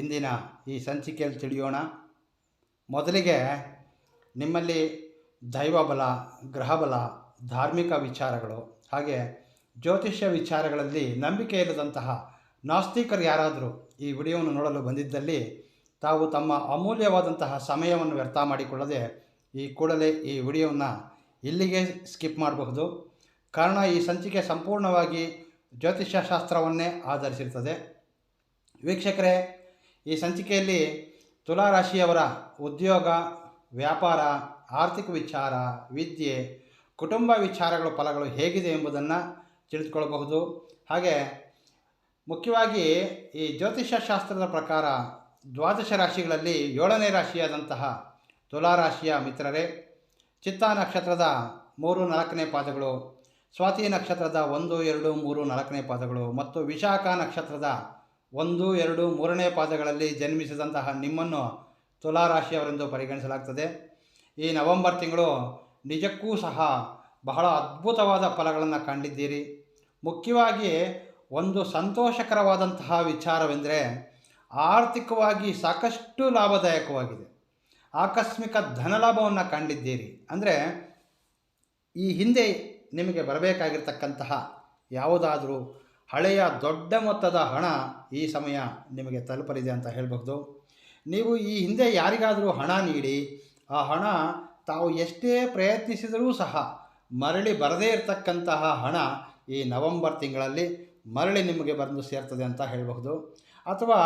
ಇಂದಿನ ಈ ಸಂಚಿಕೆಯಲ್ಲಿ ತಿಳಿಯೋಣ. ಮೊದಲಿಗೆ ನಿಮ್ಮಲ್ಲಿ ದೈವಬಲ ಗ್ರಹಬಲ ಧಾರ್ಮಿಕ ವಿಚಾರಗಳು, ಹಾಗೆ ಜ್ಯೋತಿಷ್ಯ ವಿಚಾರಗಳಲ್ಲಿ ನಂಬಿಕೆ ಇಲ್ಲದಂತಹ ನಾಸ್ತಿಕರು ಯಾರಾದರೂ ಈ ವಿಡಿಯೋವನ್ನು ನೋಡಲು ಬಂದಿದ್ದಲ್ಲಿ ತಾವು ತಮ್ಮ ಅಮೂಲ್ಯವಾದಂತಹ ಸಮಯವನ್ನು ವ್ಯರ್ಥ ಮಾಡಿಕೊಳ್ಳದೆ ಈ ಕೂಡಲೇ ಈ ವಿಡಿಯೋವನ್ನು ಇಲ್ಲಿಗೆ ಸ್ಕಿಪ್ ಮಾಡಬಹುದು. ಕಾರಣ ಈ ಸಂಚಿಕೆ ಸಂಪೂರ್ಣವಾಗಿ ಜ್ಯೋತಿಷ್ಯ ಶಾಸ್ತ್ರವನ್ನೇ ಆಧರಿಸಿರ್ತದೆ ವೀಕ್ಷಕರೇ ಈ ಸಂಚಿಕೆಯಲ್ಲಿ ತುಲಾ ರಾಶಿಯವರ ಉದ್ಯೋಗ, ವ್ಯಾಪಾರ, ಆರ್ಥಿಕ ವಿಚಾರ, ವಿದ್ಯೆ, ಕುಟುಂಬ ವಿಚಾರಗಳ ಫಲಗಳು ಹೇಗಿದೆ ಎಂಬುದನ್ನು ತಿಳಿದುಕೊಳ್ಳಬಹುದು. ಹಾಗೆ ಮುಖ್ಯವಾಗಿ ಈ ಜ್ಯೋತಿಷ್ಯ ಶಾಸ್ತ್ರದ ಪ್ರಕಾರ ದ್ವಾದಶ ರಾಶಿಗಳಲ್ಲಿ ಏಳನೇ ರಾಶಿಯಾದಂತಹ ತುಲಾ ರಾಶಿಯ ಮಿತ್ರರೇ, ಚಿತ್ತಾ ನಕ್ಷತ್ರದ ಮೂರು ನಾಲ್ಕನೇ ಪಾದಗಳು, ಸ್ವಾತಿ ನಕ್ಷತ್ರದ ಒಂದು, ಎರಡು, ಮೂರು ನಾಲ್ಕನೇ ಪಾದಗಳು ಮತ್ತು ವಿಶಾಖ ನಕ್ಷತ್ರದ ಒಂದು, ಎರಡು, ಮೂರನೇ ಪಾದಗಳಲ್ಲಿ ಜನ್ಮಿಸಿದಂತಹ ನಿಮ್ಮನ್ನು ತುಲಾ ರಾಶಿಯವರೆಂದು ಪರಿಗಣಿಸಲಾಗ್ತದೆ. ಈ ನವೆಂಬರ್ ತಿಂಗಳು ನಿಜಕ್ಕೂ ಸಹ ಬಹಳ ಅದ್ಭುತವಾದ ಫಲಗಳನ್ನು ಕಂಡಿದ್ದೀರಿ. ಮುಖ್ಯವಾಗಿ ಒಂದು ಸಂತೋಷಕರವಾದಂತಹ ವಿಚಾರವೆಂದರೆ ಆರ್ಥಿಕವಾಗಿ ಸಾಕಷ್ಟು ಲಾಭದಾಯಕವಾಗಿದೆ. ಆಕಸ್ಮಿಕ ಧನಲಾಭವನ್ನು ಕಂಡಿದ್ದೀರಿ. ಅಂದರೆ ಈ ಹಿಂದೆ ನಿಮಗೆ ಬರಬೇಕಾಗಿರ್ತಕ್ಕಂತಹ ಯಾವುದಾದರೂ ಹಳೆಯ ದೊಡ್ಡ ಮೊತ್ತದ ಹಣ ಈ ಸಮಯ ನಿಮಗೆ ತಲುಪಲಿದೆ ಅಂತ ಹೇಳಬಹುದು. ನೀವು ಈ ಹಿಂದೆ ಯಾರಿಗಾದರೂ ಹಣ ನೀಡಿ, ಆ ಹಣ ತಾವು ಎಷ್ಟೇ ಪ್ರಯತ್ನಿಸಿದರೂ ಸಹ ಮರಳಿ ಬರದೇ ಇರತಕ್ಕಂತಹ ಹಣ ಈ ನವೆಂಬರ್ ತಿಂಗಳಲ್ಲಿ ಮರಳಿ ನಿಮಗೆ ಬಂದು ಸೇರ್ತದೆ ಅಂತ ಹೇಳಬಹುದು. ಅಥವಾ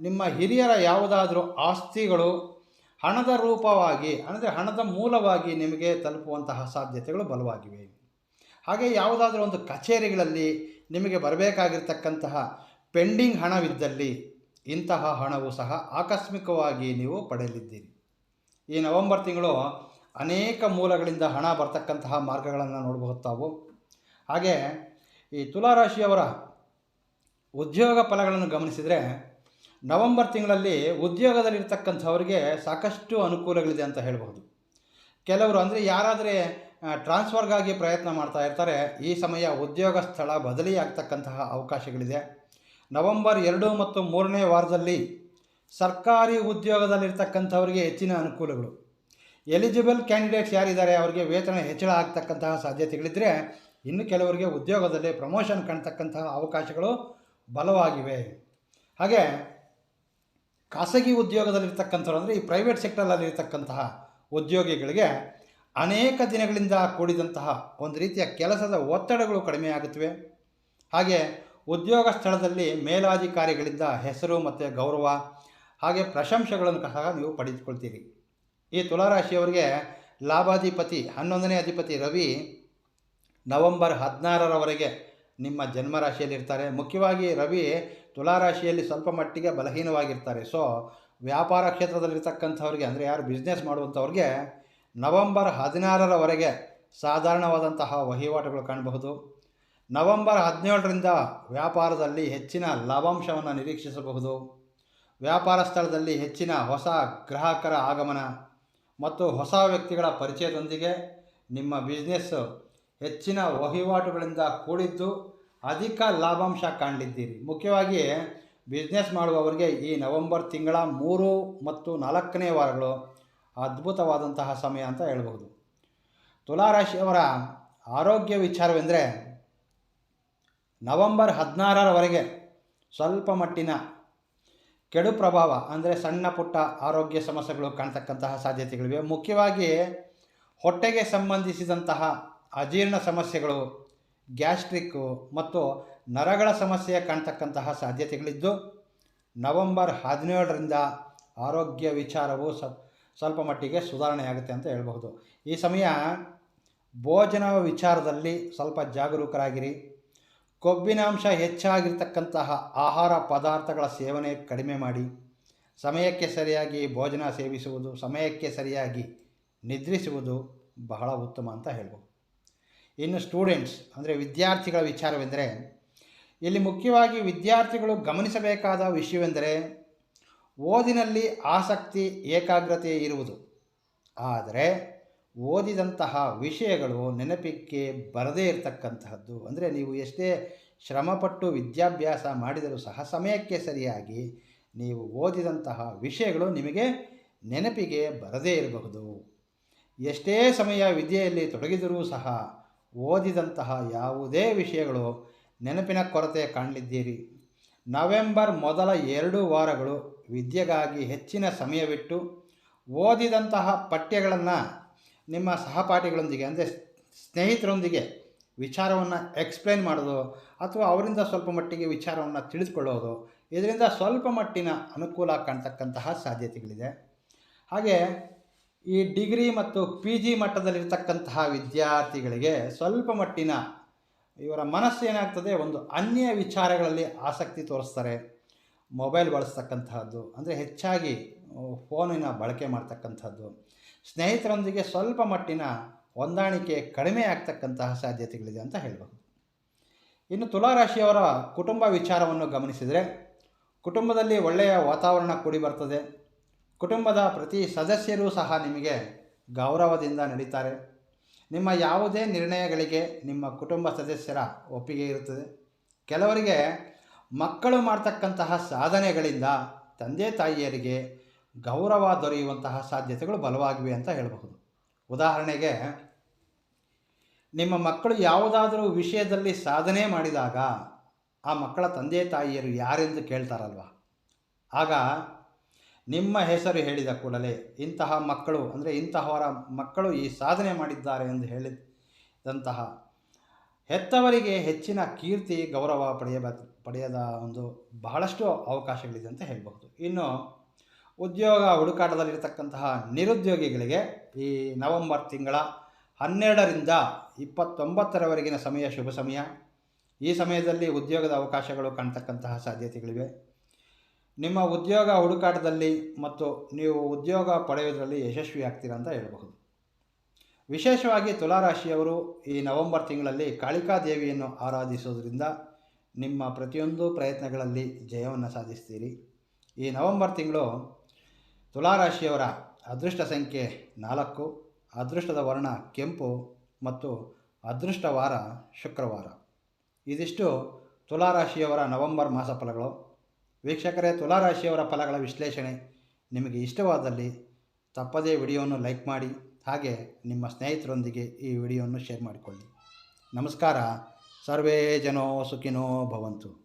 ನಿಮ್ಮ ಹಿರಿಯರ ಯಾವುದಾದರೂ ಆಸ್ತಿಗಳು ಹಣದ ರೂಪವಾಗಿ, ಅಂದರೆ ಹಣದ ಮೂಲವಾಗಿ ನಿಮಗೆ ತಲುಪುವಂತಹ ಸಾಧ್ಯತೆಗಳು ಬಲವಾಗಿವೆ. ಹಾಗೆ ಯಾವುದಾದ್ರೂ ಒಂದು ಕಚೇರಿಗಳಲ್ಲಿ ನಿಮಗೆ ಬರಬೇಕಾಗಿರ್ತಕ್ಕಂತಹ ಪೆಂಡಿಂಗ್ ಹಣವಿದ್ದಲ್ಲಿ ಇಂತಹ ಹಣವು ಸಹ ಆಕಸ್ಮಿಕವಾಗಿ ನೀವು ಪಡೆಯಲಿದ್ದೀರಿ. ಈ ನವೆಂಬರ್ ತಿಂಗಳು ಅನೇಕ ಮೂಲಗಳಿಂದ ಹಣ ಬರ್ತಕ್ಕಂತಹ ಮಾರ್ಗಗಳನ್ನು ನೋಡಬಹುದು ತಾವು. ಹಾಗೆ ಈ ತುಲಾರಾಶಿಯವರ ಉದ್ಯೋಗ ಫಲಗಳನ್ನು ಗಮನಿಸಿದರೆ ನವೆಂಬರ್ ತಿಂಗಳಲ್ಲಿ ಉದ್ಯೋಗದಲ್ಲಿರ್ತಕ್ಕಂಥವರಿಗೆ ಸಾಕಷ್ಟು ಅನುಕೂಲಗಳಿದೆ ಅಂತ ಹೇಳಬಹುದು. ಕೆಲವರು ಅಂದರೆ ಯಾರಾದರೆ ಟ್ರಾನ್ಸ್ಫರ್ಗಾಗಿ ಪ್ರಯತ್ನ ಮಾಡ್ತಾ ಇರ್ತಾರೆ. ಈ ಸಮಯ ಉದ್ಯೋಗ ಸ್ಥಳ ಬದಲಿ ಆಗ್ತಕ್ಕಂತಹ ಅವಕಾಶಗಳಿದೆ. ನವೆಂಬರ್ ಎರಡು ಮತ್ತು ಮೂರನೇ ವಾರದಲ್ಲಿ ಸರ್ಕಾರಿ ಉದ್ಯೋಗದಲ್ಲಿರ್ತಕ್ಕಂಥವರಿಗೆ ಹೆಚ್ಚಿನ ಅನುಕೂಲಗಳು. ಎಲಿಜಿಬಲ್ ಕ್ಯಾಂಡಿಡೇಟ್ಸ್ ಯಾರಿದ್ದಾರೆ? ಅವರಿಗೆ ವೇತನ ಹೆಚ್ಚಳ ಆಗ್ತಕ್ಕಂತಹ ಸಾಧ್ಯತೆಗಳಿದ್ದರೆ ಇನ್ನು ಕೆಲವರಿಗೆ ಉದ್ಯೋಗದಲ್ಲಿ ಪ್ರಮೋಷನ್ ಕಾಣ್ತಕ್ಕಂತಹ ಅವಕಾಶಗಳು ಬಲವಾಗಿವೆ. ಹಾಗೆ ಖಾಸಗಿ ಉದ್ಯೋಗದಲ್ಲಿರ್ತಕ್ಕಂಥವ್ರು ಅಂದರೆ ಈ ಪ್ರೈವೇಟ್ ಸೆಕ್ಟರಲ್ಲಿರ್ತಕ್ಕಂತಹ ಉದ್ಯೋಗಿಗಳಿಗೆ ಅನೇಕ ದಿನಗಳಿಂದ ಕೂಡಿದಂತಹ ಒಂದು ರೀತಿಯ ಕೆಲಸದ ಒತ್ತಡಗಳು ಕಡಿಮೆಯಾಗುತ್ತವೆ ಹಾಗೆ ಉದ್ಯೋಗ ಸ್ಥಳದಲ್ಲಿ ಮೇಲಾಧಿಕಾರಿಗಳಿಂದ ಹೆಸರು ಮತ್ತು ಗೌರವ ಹಾಗೆ ಪ್ರಶಂಸೆಗಳನ್ನು ಸಹ ನೀವು ಪಡೆದುಕೊಳ್ತೀರಿ. ಈ ತುಲಾರಾಶಿಯವರಿಗೆ ಲಾಭಾಧಿಪತಿ, ಹನ್ನೊಂದನೇ ಅಧಿಪತಿ ರವಿ ನವೆಂಬರ್ ಹದಿನಾರರವರೆಗೆ ನಿಮ್ಮ ಜನ್ಮರಾಶಿಯಲ್ಲಿರ್ತಾರೆ. ಮುಖ್ಯವಾಗಿ ರವಿ ತುಲಾರಾಶಿಯಲ್ಲಿ ಸ್ವಲ್ಪ ಮಟ್ಟಿಗೆ ಬಲಹೀನವಾಗಿರ್ತಾರೆ. ಸೊ ವ್ಯಾಪಾರ ಕ್ಷೇತ್ರದಲ್ಲಿರ್ತಕ್ಕಂಥವ್ರಿಗೆ, ಅಂದರೆ ಯಾರು ಬಿಸ್ನೆಸ್ ಮಾಡುವಂಥವ್ರಿಗೆ ನವೆಂಬರ್ ಹದಿನಾರರವರೆಗೆ ಸಾಧಾರಣವಾದಂತಹ ವಹಿವಾಟುಗಳು ಕಾಣಬಹುದು. ನವೆಂಬರ್ ಹದಿನೇಳರಿಂದ ವ್ಯಾಪಾರದಲ್ಲಿ ಹೆಚ್ಚಿನ ಲಾಭಾಂಶವನ್ನು ನಿರೀಕ್ಷಿಸಬಹುದು. ವ್ಯಾಪಾರ ಸ್ಥಳದಲ್ಲಿ ಹೆಚ್ಚಿನ ಹೊಸ ಗ್ರಾಹಕರ ಆಗಮನ ಮತ್ತು ಹೊಸ ವ್ಯಕ್ತಿಗಳ ಪರಿಚಯದೊಂದಿಗೆ ನಿಮ್ಮ ಬಿಸ್ನೆಸ್ ಹೆಚ್ಚಿನ ವಹಿವಾಟುಗಳಿಂದ ಕೂಡಿದ್ದು ಅಧಿಕ ಲಾಭಾಂಶ ಕಾಣಲಿದ್ದೀರಿ ಮುಖ್ಯವಾಗಿ ಬಿಸ್ನೆಸ್ ಮಾಡುವವರಿಗೆ ಈ ನವೆಂಬರ್ ತಿಂಗಳ ಮೂರು ಮತ್ತು ನಾಲ್ಕನೇ ವಾರಗಳು ಅದ್ಭುತವಾದಂತಹ ಸಮಯ ಅಂತ ಹೇಳಬಹುದು. ತುಲಾರಾಶಿಯವರ ಆರೋಗ್ಯ ವಿಚಾರವೆಂದರೆ ನವೆಂಬರ್ ಹದಿನಾರರವರೆಗೆ ಸ್ವಲ್ಪ ಮಟ್ಟಿನ ಕೆಡು ಪ್ರಭಾವ, ಅಂದರೆ ಸಣ್ಣ ಪುಟ್ಟ ಆರೋಗ್ಯ ಸಮಸ್ಯೆಗಳು ಕಾಣ್ತಕ್ಕಂತಹ ಸಾಧ್ಯತೆಗಳಿವೆ. ಮುಖ್ಯವಾಗಿ ಹೊಟ್ಟೆಗೆ ಸಂಬಂಧಿಸಿದಂತಹ ಅಜೀರ್ಣ ಸಮಸ್ಯೆಗಳು, ಗ್ಯಾಸ್ಟ್ರಿಕ್ಕು ಮತ್ತು ನರಗಳ ಸಮಸ್ಯೆ ಕಾಣ್ತಕ್ಕಂತಹ ಸಾಧ್ಯತೆಗಳಿದ್ದು, ನವೆಂಬರ್ ಹದಿನೇಳರಿಂದ ಆರೋಗ್ಯ ವಿಚಾರವು ಸ ಸ್ವಲ್ಪ ಮಟ್ಟಿಗೆ ಸುಧಾರಣೆ ಆಗುತ್ತೆ ಅಂತ ಹೇಳಬಹುದು. ಈ ಸಮಯ ಭೋಜನ ವಿಚಾರದಲ್ಲಿ ಸ್ವಲ್ಪ ಜಾಗರೂಕರಾಗಿರಿ. ಕೊಬ್ಬಿನಾಂಶ ಹೆಚ್ಚಾಗಿರ್ತಕ್ಕಂತಹ ಆಹಾರ ಪದಾರ್ಥಗಳ ಸೇವನೆ ಕಡಿಮೆ ಮಾಡಿ. ಸಮಯಕ್ಕೆ ಸರಿಯಾಗಿ ಭೋಜನ ಸೇವಿಸುವುದು, ಸಮಯಕ್ಕೆ ಸರಿಯಾಗಿ ನಿದ್ರಿಸುವುದು ಬಹಳ ಉತ್ತಮ ಅಂತ ಹೇಳ್ಬೋದು ಇನ್ನು ಸ್ಟೂಡೆಂಟ್ಸ್, ಅಂದರೆ ವಿದ್ಯಾರ್ಥಿಗಳ ವಿಚಾರವೆಂದರೆ, ಇಲ್ಲಿ ಮುಖ್ಯವಾಗಿ ವಿದ್ಯಾರ್ಥಿಗಳು ಗಮನಿಸಬೇಕಾದ ವಿಷಯವೆಂದರೆ ಓದಿನಲ್ಲಿ ಆಸಕ್ತಿ, ಏಕಾಗ್ರತೆ ಇರುವುದು. ಆದರೆ ಓದಿದಂತಹ ವಿಷಯಗಳು ನೆನಪಿಗೆ ಬರದೇ ಇರತಕ್ಕಂತಹದ್ದು. ಅಂದರೆ ನೀವು ಎಷ್ಟೇ ಶ್ರಮಪಟ್ಟು ವಿದ್ಯಾಭ್ಯಾಸ ಮಾಡಿದರೂ ಸಹ ಸಮಯಕ್ಕೆ ಸರಿಯಾಗಿ ನೀವು ಓದಿದಂತಹ ವಿಷಯಗಳು ನಿಮಗೆ ನೆನಪಿಗೆ ಬರದೇ ಇರಬಹುದು. ಎಷ್ಟೇ ಸಮಯ ವಿದ್ಯೆಯಲ್ಲಿ ತೊಡಗಿದರೂ ಸಹ ಓದಿದಂತಹ ಯಾವುದೇ ವಿಷಯಗಳು ನೆನಪಿನ ಕೊರತೆ ಕಾಣಲಿದ್ದೀರಿ. ನವೆಂಬರ್ ಮೊದಲ ಎರಡು ವಾರಗಳು ವಿದ್ಯೆಗಾಗಿ ಹೆಚ್ಚಿನ ಸಮಯವಿಟ್ಟು ಓದಿದಂತಹ ಪಠ್ಯಗಳನ್ನು ನಿಮ್ಮ ಸಹಪಾಠಿಗಳೊಂದಿಗೆ, ಅಂದರೆ ಸ್ನೇಹಿತರೊಂದಿಗೆ ವಿಚಾರವನ್ನು ಎಕ್ಸ್ಪ್ಲೈನ್ ಮಾಡೋದು ಅಥವಾ ಅವರಿಂದ ಸ್ವಲ್ಪ ಮಟ್ಟಿಗೆ ವಿಚಾರವನ್ನು ತಿಳಿದುಕೊಳ್ಳೋದು, ಇದರಿಂದ ಸ್ವಲ್ಪ ಮಟ್ಟಿನ ಅನುಕೂಲ ಕಾಣ್ತಕ್ಕಂತಹ ಸಾಧ್ಯತೆಗಳಿದೆ. ಹಾಗೆ ಈ ಡಿಗ್ರಿ ಮತ್ತು ಪಿ ಜಿ ಮಟ್ಟದಲ್ಲಿರ್ತಕ್ಕಂತಹ ವಿದ್ಯಾರ್ಥಿಗಳಿಗೆ ಸ್ವಲ್ಪ ಮಟ್ಟಿನ ಇವರ ಮನಸ್ಸು ಏನಾಗ್ತದೆ, ಒಂದು ಅನ್ಯ ವಿಚಾರಗಳಲ್ಲಿ ಆಸಕ್ತಿ ತೋರಿಸ್ತಾರೆ. ಮೊಬೈಲ್ ಬಳಸ್ತಕ್ಕಂತಹದ್ದು ಅಂದರೆ ಹೆಚ್ಚಾಗಿ ಫೋನಿನ ಬಳಕೆ ಮಾಡ್ತಕ್ಕಂಥದ್ದು. ಸ್ನೇಹಿತರೊಂದಿಗೆ ಸ್ವಲ್ಪ ಮಟ್ಟಿನ ಹೊಂದಾಣಿಕೆ ಕಡಿಮೆ ಆಗ್ತಕ್ಕಂತಹ ಸಾಧ್ಯತೆಗಳಿದೆ ಅಂತ ಹೇಳ್ಬೋದು ಇನ್ನು ತುಲಾರಾಶಿಯವರ ಕುಟುಂಬ ವಿಚಾರವನ್ನು ಗಮನಿಸಿದರೆ, ಕುಟುಂಬದಲ್ಲಿ ಒಳ್ಳೆಯ ವಾತಾವರಣ ಕೂಡಿ ಬರ್ತದೆ. ಕುಟುಂಬದ ಪ್ರತಿ ಸದಸ್ಯರೂ ಸಹ ನಿಮಗೆ ಗೌರವದಿಂದ ನಡೀತಾರೆ. ನಿಮ್ಮ ಯಾವುದೇ ನಿರ್ಣಯಗಳಿಗೆ ನಿಮ್ಮ ಕುಟುಂಬ ಸದಸ್ಯರ ಒಪ್ಪಿಗೆ ಇರುತ್ತದೆ. ಕೆಲವರಿಗೆ ಮಕ್ಕಳು ಮಾಡ್ತಕ್ಕಂತಹ ಸಾಧನೆಗಳಿಂದ ತಂದೆ ತಾಯಿಯರಿಗೆ ಗೌರವ ದೊರೆಯುವಂತಹ ಸಾಧ್ಯತೆಗಳು ಬಲವಾಗಿವೆ ಅಂತ ಹೇಳಬಹುದು. ಉದಾಹರಣೆಗೆ, ನಿಮ್ಮ ಮಕ್ಕಳು ಯಾವುದಾದರೂ ವಿಷಯದಲ್ಲಿ ಸಾಧನೆ ಮಾಡಿದಾಗ ಆ ಮಕ್ಕಳ ತಂದೆ ತಾಯಿಯರು ಯಾರೆಂದು ಕೇಳ್ತಾರಲ್ವ? ಆಗ ನಿಮ್ಮ ಹೆಸರು ಹೇಳಿದ ಕೂಡಲೇ ಇಂತಹ ಮಕ್ಕಳು, ಅಂದರೆ ಇಂತಹವರ ಮಕ್ಕಳು ಈ ಸಾಧನೆ ಮಾಡಿದ್ದಾರೆ ಎಂದು ಹೇಳಿದಂತಹ ಹೆತ್ತವರಿಗೆ ಹೆಚ್ಚಿನ ಕೀರ್ತಿ, ಗೌರವ ಪಡೆಯಬ, ಪಡೆಯದ ಒಂದು ಬಹಳಷ್ಟು ಅವಕಾಶಗಳಿದೆ ಅಂತ ಹೇಳಬಹುದು. ಇನ್ನು ಉದ್ಯೋಗ ಹುಡುಕಾಟದಲ್ಲಿರ್ತಕ್ಕಂತಹ ನಿರುದ್ಯೋಗಿಗಳಿಗೆ ಈ ನವೆಂಬರ್ ತಿಂಗಳ ಹನ್ನೆರಡರಿಂದ ಇಪ್ಪತ್ತೊಂಬತ್ತರವರೆಗಿನ ಸಮಯ ಶುಭ ಸಮಯ. ಈ ಸಮಯದಲ್ಲಿ ಉದ್ಯೋಗದ ಅವಕಾಶಗಳು ಕಾಣ್ತಕ್ಕಂತಹ ಸಾಧ್ಯತೆಗಳಿವೆ. ನಿಮ್ಮ ಉದ್ಯೋಗ ಹುಡುಕಾಟದಲ್ಲಿ ಮತ್ತು ನೀವು ಉದ್ಯೋಗ ಪಡೆಯುವುದರಲ್ಲಿ ಯಶಸ್ವಿ ಆಗ್ತೀರಾ ಅಂತ ಹೇಳಬಹುದು. ವಿಶೇಷವಾಗಿ ತುಲಾರಾಶಿಯವರು ಈ ನವೆಂಬರ್ ತಿಂಗಳಲ್ಲಿ ಕಾಳಿಕಾ ದೇವಿಯನ್ನು ಆರಾಧಿಸೋದ್ರಿಂದ ನಿಮ್ಮ ಪ್ರತಿಯೊಂದು ಪ್ರಯತ್ನಗಳಲ್ಲಿ ಜಯವನ್ನು ಸಾಧಿಸ್ತೀರಿ. ಈ ನವೆಂಬರ್ ತಿಂಗಳು ತುಲಾರಾಶಿಯವರ ಅದೃಷ್ಟ ಸಂಖ್ಯೆ ನಾಲ್ಕು, ಅದೃಷ್ಟದ ವರ್ಣ ಕೆಂಪು ಮತ್ತು ಅದೃಷ್ಟವಾರ ಶುಕ್ರವಾರ. ಇದಿಷ್ಟು ತುಲಾರಾಶಿಯವರ ನವೆಂಬರ್ ಮಾಸ ಫಲಗಳು. ವೀಕ್ಷಕರೇ, ತುಲಾರಾಶಿಯವರ ಫಲಗಳ ವಿಶ್ಲೇಷಣೆ ನಿಮಗೆ ಇಷ್ಟವಾದಲ್ಲಿ ತಪ್ಪದೇ ವಿಡಿಯೋವನ್ನು ಲೈಕ್ ಮಾಡಿ ಹಾಗೆ ನಿಮ್ಮ ಸ್ನೇಹಿತರೊಂದಿಗೆ ಈ ವಿಡಿಯೋವನ್ನು ಶೇರ್ ಮಾಡಿಕೊಳ್ಳಿ. ನಮಸ್ಕಾರ. ಸರ್ವೇ ಜನೋ ಸುಖಿನೋ ಭವಂತು.